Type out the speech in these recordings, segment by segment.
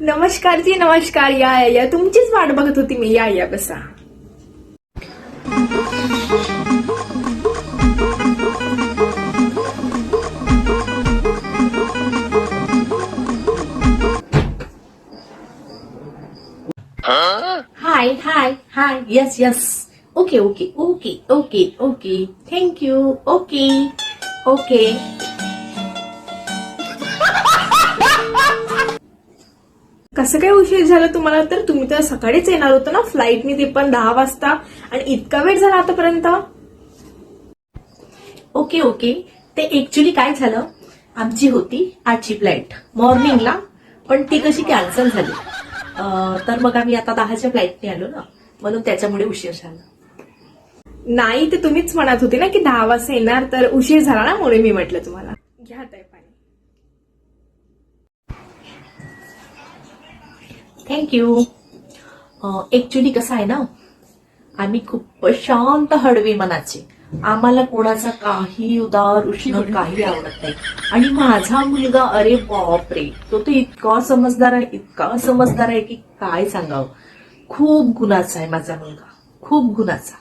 नमस्कार जी नमस्कार या या तुमचीच वाट बघत होती मी या या बसा hi hi hi yes yes okay okay okay okay okay thank you okay okay कसं काय उशीर झाला तुम्हाला? तर तुम्ही तर सकाळीच येणार होतं ना? फ्लाईटनी ते पण दहा वाजता. आणि इतका वेळ झाला आतापर्यंत? ओके ओके ते ऍक्च्युली काय झालं? आमची होती आठची फ्लाईट मॉर्निंगला पण ती कशी कॅन्सल झाली? अं, तर मग आम्ही आता दहाच्या फ्लाईटने आलो ना? म्हणून त्याच्यामुळे उशीर झाला. नाही ते तुम्हीच म्हणत होते ना की दहा वाजता येणार तर उशीर झाला ना? म्हणून मी म्हटलं तुम्हाला. घ्या ताई पाणी थँक्यू ऍक्च्युली कसं आहे ना आम्ही खूप शांत हडवे मनाचे. आम्हाला कोणाचा काही उदार उष्ण काही आवडत नाही. आणि माझा मुलगा अरे बापरे तो तर इतका समजदार आहे इतका समजदार आहे की काय सांगावं. खूप गुणाचा आहे माझा मुलगा. खूप गुणाचा.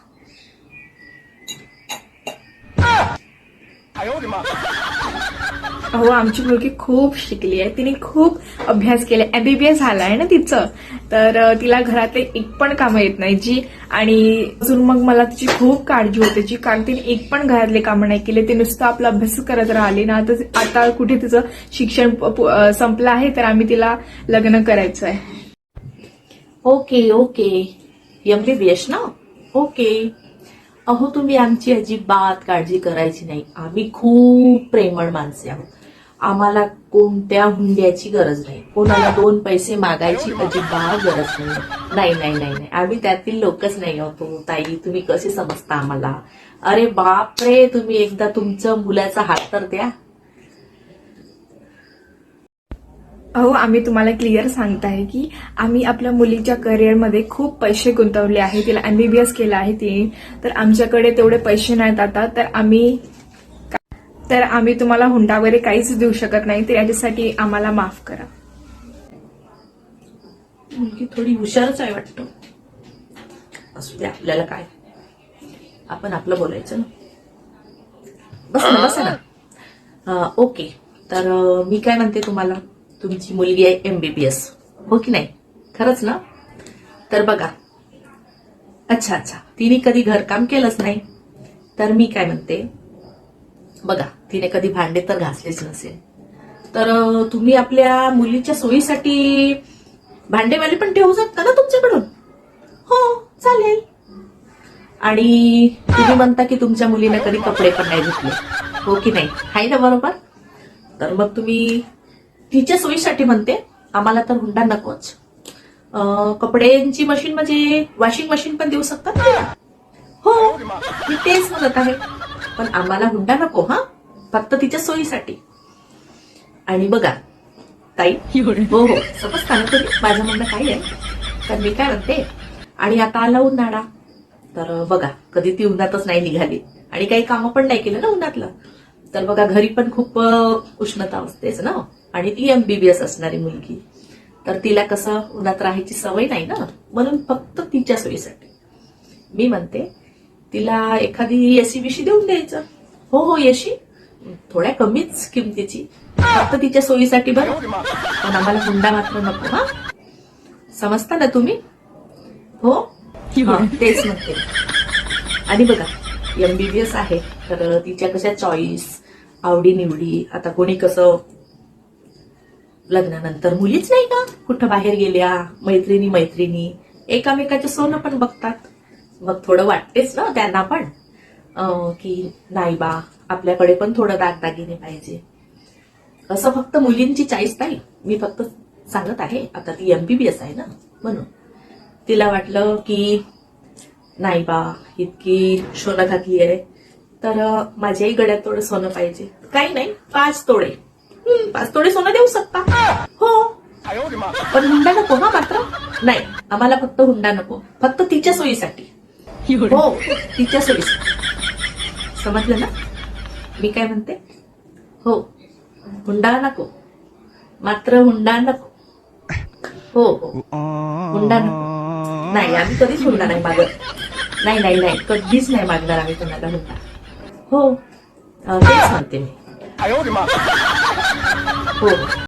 अहो आमची मुलगी खूप शिकली आहे. तिने खूप अभ्यास केला एमबीबीएस झालाय ना तिचं. तर तिला घरातले एक पण कामं येत नाही जी. आणि अजून मग मला तिची खूप काळजी होते जी. कारण तिने एक पण घरातले कामं नाही केले. ते नुसतं आपला अभ्यास करत राहिली ना. तर आता कुठे तिचं शिक्षण संपलं आहे तर आम्ही तिला लग्न करायचं आहे ओके. ओके एमबीबीएस ना? ओके. अहो तुम्ही आमची अजिबात काळजी करायची नाही. आम्ही खूप प्रेमळ माणसे आहोत. आम्हाला कोणत्या हुंड्याची गरज नाही. कोणाला दोन पैसे मागायची अजिबात गरज नाही. नाही नाही नाही नाही. आम्ही त्यातील लोकच नाही होतो हो, ताई. तुम्ही कसे समजता आम्हाला? अरे बापरे तुम्ही एकदा तुमचं मुलाचा हात तर द्या. अहो आम्ही तुम्हाला क्लिअर सांगत आहे की आम्ही आपल्या मुलीच्या करिअरमध्ये खूप पैसे गुंतवले आहे तिला एमबीबीएस केलं आहे तिने तर आमच्याकडे तेवढे पैसे नाहीत आता. तर आम्ही तर आम्ही तुम्हाला हुंडा वगैरे काहीच देऊ शकत नाही तर याच्यासाठी आम्हाला माफ करा. मुलगी थोडी हुशारच आहे वाटतं. असू दे आपल्याला काय? आपण आपलं बोलायचं ना. बस ना ना. ओके. तर मी काय म्हणते तुम्हाला? तुमची मुलगी आहे एमबीबीएस हो की नाही? खरंच ना? तर बघा. अच्छा अच्छा. तिने कधी घरकाम केलंच नाही. तर मी काय म्हणते? बघा तिने कधी भांडे तर घासलेच नसेल. तर तुम्ही आपल्या मुलीच्या सोयीसाठी भांडेवाले पण ठेवू शकता ना तुमच्याकडून? हो चालेल. आणि तुम्ही म्हणता की तुमच्या मुलीने कधी कपडे पण नाही घेतले हो की नाही? आहे ना बरोबर? तर मग तुम्ही तिच्या सोयीसाठी म्हणते आम्हाला तर हुंडा नकोच. कपड्यांची मशीन म्हणजे वॉशिंग मशीन पण देऊ शकतात ना? हो मी तेच म्हणत आहे. पण आम्हाला हुंडा नको हा? फक्त तिच्या सोयीसाठी. आणि बघा ताई हो हो ना तुम्ही माझं म्हणणं काय आहे. तर मी काय म्हणते आणि आता आला उन्हाळा. तर बघा कधी ती उन्हातच नाही निघाली. आणि काही कामं पण नाही केलं ना उन्हातलं. तर बघा घरी पण खूप उष्णता असतेच ना? आणि ती एमबीबीएस असणारी मुलगी. तर तिला कसं उन्हात राहायची सवय नाही ना? म्हणून फक्त तिच्या सोयीसाठी. मी म्हणते तिला एखादी एसी बिशी देऊन द्यायचं. हो हो एसी थोड्या कमीच किमतीची. फक्त तिच्या सोयीसाठी बरं. पण आम्हाला हुंडा मात्र नको हा. समजता ना तुम्ही? हो? हा, तेच म्हणते. आणि बघा एमबीबीएस आहे. तर तिच्या कशा चॉईस आवडी निवडी आता कोणी कसं लग्नानंतर मुलीच नाही का? कुठं बाहेर गेल्या मैत्रिणी मैत्रिणी एकामेकाचं सोनं पण बघतात. मग थोडं वाटतेच ना त्यांना पण अं, की नाही बा आपल्याकडे पण थोडं दागदागिने पाहिजे. असं फक्त मुलींची चॉईस नाही. मी फक्त सांगत आहे आता ती एमबीबीएस आहे ना म्हणून. तिला वाटलं की नाही बा इतकी सोनं घातली आहे तर माझ्याही गड्यात थोडं सोनं पाहिजे. काही नाही पाच तोडे पाच तोडे सोनं देऊ शकता. हो. पण हुंडा नको हा मात्र. नाही आम्हाला फक्त हुंडा नको. फक्त तिच्या सोयीसाठी. हो तिच्या सोयीस समजलं ना? मी काय म्हणते? हो हुंडा नको. मात्र हुंडा नको. हो, हो हुंडा नको. नाही आम्ही कधीच हुंडा नाही मागत. नाही नाही नाही. कधीच नाही मागणार आम्ही कोणाला हुंडा. हो तेच म्हणते मी. हो.